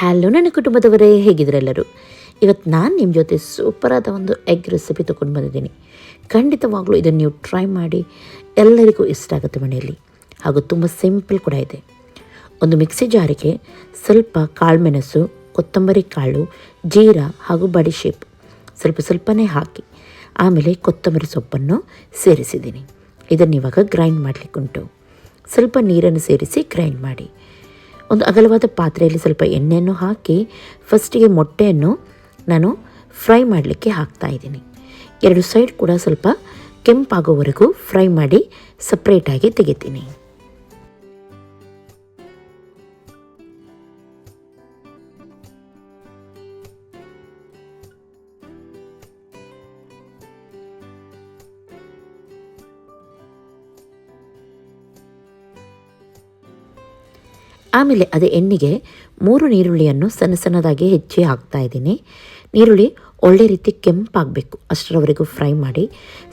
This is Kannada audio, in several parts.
ಹಲೋ ನನ್ನ ಕುಟುಂಬದವರೇ ಹೇಗಿದ್ರೆಲ್ಲರೂ ಇವತ್ತು ನಾನು ನಿಮ್ಮ ಜೊತೆ ಸೂಪರಾದ ಒಂದು ಎಗ್ ರೆಸಿಪಿ ತೊಗೊಂಡು ಬಂದಿದ್ದೀನಿ. ಖಂಡಿತವಾಗ್ಲೂ ಇದನ್ನು ನೀವು ಟ್ರೈ ಮಾಡಿ, ಎಲ್ಲರಿಗೂ ಇಷ್ಟ ಆಗುತ್ತೆ ಮನೆಯಲ್ಲಿ. ಹಾಗೂ ತುಂಬ ಸಿಂಪಲ್ ಕೂಡ ಇದೆ. ಒಂದು ಮಿಕ್ಸಿ ಜಾರಿಗೆ ಸ್ವಲ್ಪ ಕಾಳುಮೆಣಸು, ಕೊತ್ತಂಬರಿ ಕಾಳು, ಜೀರಾ ಹಾಗೂ ಬಡಿಶೇಪ್ ಸ್ವಲ್ಪ ಸ್ವಲ್ಪನೇ ಹಾಕಿ, ಆಮೇಲೆ ಕೊತ್ತಂಬರಿ ಸೊಪ್ಪನ್ನು ಸೇರಿಸಿದ್ದೀನಿ. ಇದನ್ನು ಇವಾಗ ಗ್ರೈಂಡ್ ಮಾಡಲಿಕ್ಕುಂಟು. ಸ್ವಲ್ಪ ನೀರನ್ನು ಸೇರಿಸಿ ಗ್ರೈಂಡ್ ಮಾಡಿ. ಒಂದು ಅಗಲವಾದ ಪಾತ್ರೆಯಲ್ಲಿ ಸ್ವಲ್ಪ ಎಣ್ಣೆಯನ್ನು ಹಾಕಿ ಫಸ್ಟಿಗೆ ಮೊಟ್ಟೆಯನ್ನು ನಾನು ಫ್ರೈ ಮಾಡಲಿಕ್ಕೆ ಹಾಕ್ತಾ ಇದ್ದೀನಿ. ಎರಡು ಸೈಡ್ ಕೂಡ ಸ್ವಲ್ಪ ಕೆಂಪಾಗೋವರೆಗೂ ಫ್ರೈ ಮಾಡಿ ಸಪ್ರೇಟಾಗಿ ತೆಗಿತೀನಿ. ಆಮೇಲೆ ಅದೇ ಎಣ್ಣೆಗೆ ಮೂರು ನೀರುಳ್ಳಿಯನ್ನು ಸಣ್ಣ ಸಣ್ಣದಾಗಿ ಹೆಚ್ಚಿ ಹಾಕ್ತಾ ಇದ್ದೀನಿ. ನೀರುಳ್ಳಿ ಒಳ್ಳೆ ರೀತಿ ಕೆಂಪಾಗಬೇಕು. ಅಷ್ಟರವರೆಗೂ ಫ್ರೈ ಮಾಡಿ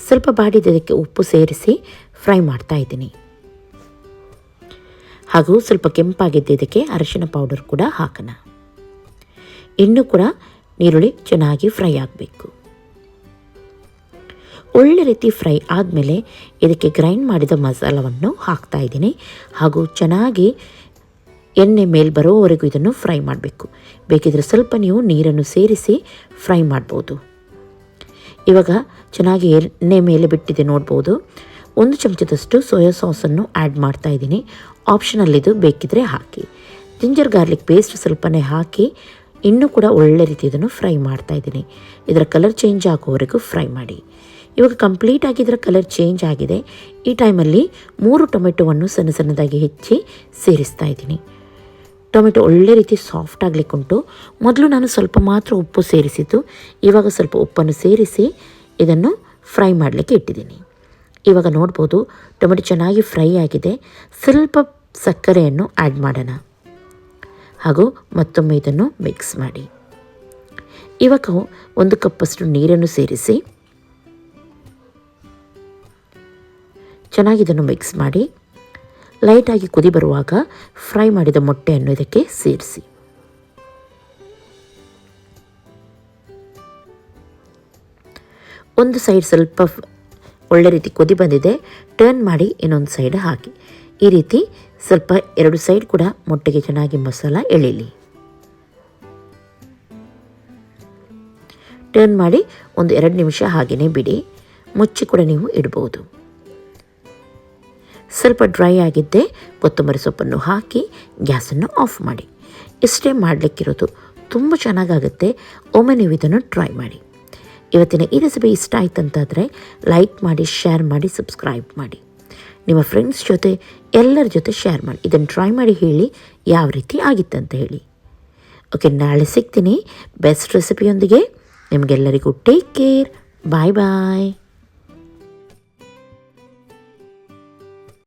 ಸ್ವಲ್ಪ ಬಾಡಿದ್ದಕ್ಕೆ ಉಪ್ಪು ಸೇರಿಸಿ ಫ್ರೈ ಮಾಡ್ತಾ ಇದ್ದೀನಿ. ಹಾಗೂ ಸ್ವಲ್ಪ ಕೆಂಪಾಗಿದ್ದಕ್ಕೆ ಅರಿಶಿನ ಪೌಡರ್ ಕೂಡ ಹಾಕೋಣ. ಇನ್ನೂ ಕೂಡ ನೀರುಳ್ಳಿ ಚೆನ್ನಾಗಿ ಫ್ರೈ ಆಗಬೇಕು. ಒಳ್ಳೆ ರೀತಿ ಫ್ರೈ ಆದಮೇಲೆ ಇದಕ್ಕೆ ಗ್ರೈಂಡ್ ಮಾಡಿದ ಮಸಾಲವನ್ನು ಹಾಕ್ತಾ ಇದ್ದೀನಿ. ಹಾಗೂ ಚೆನ್ನಾಗಿ ಎಣ್ಣೆ ಮೇಲೆ ಬರೋವರೆಗೂ ಇದನ್ನು ಫ್ರೈ ಮಾಡಬೇಕು. ಬೇಕಿದ್ರೆ ಸ್ವಲ್ಪ ನೀವು ನೀರನ್ನು ಸೇರಿಸಿ ಫ್ರೈ ಮಾಡ್ಬೋದು. ಇವಾಗ ಚೆನ್ನಾಗಿ ಎಣ್ಣೆ ಮೇಲೆ ಬಿಟ್ಟಿದೆ ನೋಡ್ಬೋದು. ಒಂದು ಚಮಚದಷ್ಟು ಸೋಯಾ ಸಾಸನ್ನು ಆ್ಯಡ್ ಮಾಡ್ತಾ ಇದ್ದೀನಿ. ಆಪ್ಷನಲ್ಲಿದು ಬೇಕಿದ್ರೆ ಹಾಕಿ. ಜಿಂಜರ್ ಗಾರ್ಲಿಕ್ ಪೇಸ್ಟ್ ಸ್ವಲ್ಪನೇ ಹಾಕಿ ಇನ್ನೂ ಕೂಡ ಒಳ್ಳೆ ರೀತಿ ಇದನ್ನು ಫ್ರೈ ಮಾಡ್ತಾ ಇದ್ದೀನಿ. ಇದರ ಕಲರ್ ಚೇಂಜ್ ಆಗೋವರೆಗೂ ಫ್ರೈ ಮಾಡಿ. ಇವಾಗ ಕಂಪ್ಲೀಟಾಗಿ ಇದರ ಕಲರ್ ಚೇಂಜ್ ಆಗಿದೆ. ಈ ಟೈಮಲ್ಲಿ ಮೂರು ಟೊಮೆಟೊವನ್ನು ಸಣ್ಣ ಸಣ್ಣದಾಗಿ ಹೆಚ್ಚಿ ಸೇರಿಸ್ತಾ ಇದ್ದೀನಿ. ಟೊಮೆಟೊ ಒಳ್ಳೆ ರೀತಿ ಸಾಫ್ಟ್ ಆಗಲಿಕ್ಕುಂಟು. ಮೊದಲು ನಾನು ಸ್ವಲ್ಪ ಮಾತ್ರ ಉಪ್ಪು ಸೇರಿಸಿದ್ದು. ಇವಾಗ ಸ್ವಲ್ಪ ಉಪ್ಪನ್ನು ಸೇರಿಸಿ ಇದನ್ನು ಫ್ರೈ ಮಾಡಲಿಕ್ಕೆ ಇಟ್ಟಿದ್ದೀನಿ. ಇವಾಗ ನೋಡ್ಬೋದು ಟೊಮೆಟೊ ಚೆನ್ನಾಗಿ ಫ್ರೈ ಆಗಿದೆ. ಸ್ವಲ್ಪ ಸಕ್ಕರೆಯನ್ನು ಆ್ಯಡ್ ಮಾಡೋಣ. ಹಾಗೂ ಮತ್ತೊಮ್ಮೆ ಇದನ್ನು ಮಿಕ್ಸ್ ಮಾಡಿ. ಇವಾಗ ಒಂದು ಕಪ್ಪಷ್ಟು ನೀರನ್ನು ಸೇರಿಸಿ ಚೆನ್ನಾಗಿ ಇದನ್ನು ಮಿಕ್ಸ್ ಮಾಡಿ. ಲೈಟಾಗಿ ಕುದಿ ಬರುವಾಗ ಫ್ರೈ ಮಾಡಿದ ಮೊಟ್ಟೆಯನ್ನು ಇದಕ್ಕೆ ಸೇರಿಸಿ. ಒಂದು ಸೈಡ್ ಸ್ವಲ್ಪ ಒಳ್ಳೆ ರೀತಿ ಕುದಿ ಬಂದಿದೆ ಟರ್ನ್ ಮಾಡಿ ಇನ್ನೊಂದು ಸೈಡ್ ಹಾಕಿ. ಈ ರೀತಿ ಸ್ವಲ್ಪ ಎರಡು ಸೈಡ್ ಕೂಡ ಮೊಟ್ಟೆಗೆ ಚೆನ್ನಾಗಿ ಮಸಾಲ ಎಳೀಲಿ. ಟರ್ನ್ ಮಾಡಿ ಒಂದು ಎರಡು ನಿಮಿಷ ಹಾಗೆಯೇ ಬಿಡಿ, ಮುಚ್ಚಿ ಕೂಡ ನೀವು ಇಡ್ಬೋದು. ಸ್ವಲ್ಪ ಡ್ರೈ ಆಗಿದ್ದೆ, ಕೊತ್ತಂಬರಿ ಸೊಪ್ಪನ್ನು ಹಾಕಿ ಗ್ಯಾಸನ್ನು ಆಫ್ ಮಾಡಿ. ಇಷ್ಟೇ ಮಾಡಲಿಕ್ಕಿರೋದು. ತುಂಬ ಚೆನ್ನಾಗಾಗುತ್ತೆ. ಒಮ್ಮೆ ನೀವು ಇದನ್ನು ಟ್ರೈ ಮಾಡಿ. ಇವತ್ತಿನ ಈ ರೆಸಿಪಿ ಇಷ್ಟ ಆಯ್ತಂತಾದರೆ ಲೈಕ್ ಮಾಡಿ, ಶೇರ್ ಮಾಡಿ, ಸಬ್ಸ್ಕ್ರೈಬ್ ಮಾಡಿ. ನಿಮ್ಮ ಫ್ರೆಂಡ್ಸ್ ಜೊತೆ, ಎಲ್ಲರ ಜೊತೆ ಶೇರ್ ಮಾಡಿ. ಇದನ್ನು ಟ್ರೈ ಮಾಡಿ ಹೇಳಿ ಯಾವ ರೀತಿ ಆಗಿತ್ತಂತ ಹೇಳಿ. ಓಕೆ, ನಾಳೆ ಸಿಗ್ತೀನಿ. ಬೆಸ್ಟ್ ರೆಸಿಪಿಯೊಂದಿಗೆ. ನಿಮಗೆಲ್ಲರಿಗೂ ಟೇಕ್ ಕೇರ್. ಬಾಯ್ ಬಾಯ್.